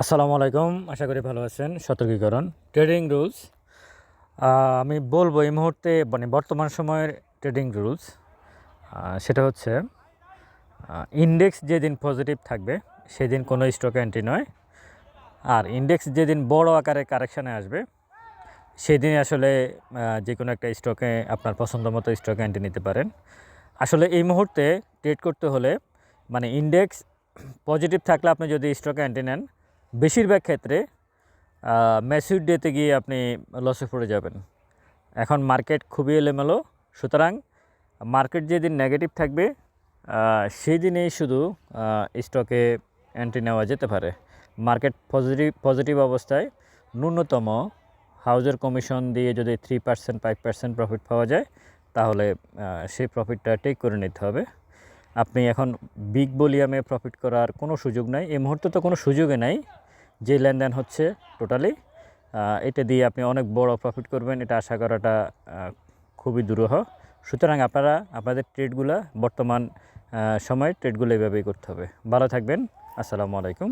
আসসালামু আলাইকুম, আশা করি ভালো আছেন। সতর্কীকরণ, ট্রেডিং রুলস। আমি বলব এই মুহূর্তে মানে বর্তমান সময়ের ট্রেডিং রুলস। সেটা হচ্ছে ইন্ডেক্স যেদিন পজিটিভ থাকবে, সেদিন কোনো স্টক এন্ট্রি নয়। আর ইন্ডেক্স যেদিন বড় আকারে কারেকশানে আসবে সেদিন আসলে যে কোনো একটা স্টকে আপনার পছন্দ মতো স্টকে এন্ট্রি নিতে পারেন। আসলে এই মুহূর্তে ট্রেড করতে হলে মানে ইন্ডেক্স পজিটিভ থাকলে আপনি যদি স্টকে এন্ট্রি নেন বেশিরভাগ ক্ষেত্রে ম্যাসিভ ডেতে গিয়ে আপনি লসে পড়ে যাবেন। এখন মার্কেট খুবই এলোমেলো, সুতরাং মার্কেট যেদিন নেগেটিভ থাকবে সেই দিনেই শুধু স্টকে এন্ট্রি নেওয়া যেতে পারে। মার্কেট পজিটিভ পজিটিভ অবস্থায় ন্যূনতম হাউজের কমিশন দিয়ে যদি three percent five percent profit পাওয়া যায়, তাহলে সেই প্রফিটটা টেক করে নিতে হবে। আপনি এখন বিগ ভলিউমে প্রফিট করার কোনো সুযোগ নাই। এই মুহূর্তে তো কোনো সুযোগই নাই। যে লেনদেন হচ্ছে টোটালি এটা দিয়ে আপনি অনেক বড় প্রফিট করবেন। এটা আশা করাটা খুবই দুরূহ। সুতরাং আপনারা, আপনাদের ট্রেডগুলো বর্তমান সময়ে ট্রেডগুলো এভাবেই করতে হবে। ভালো থাকবেন। আসসালামু আলাইকুম।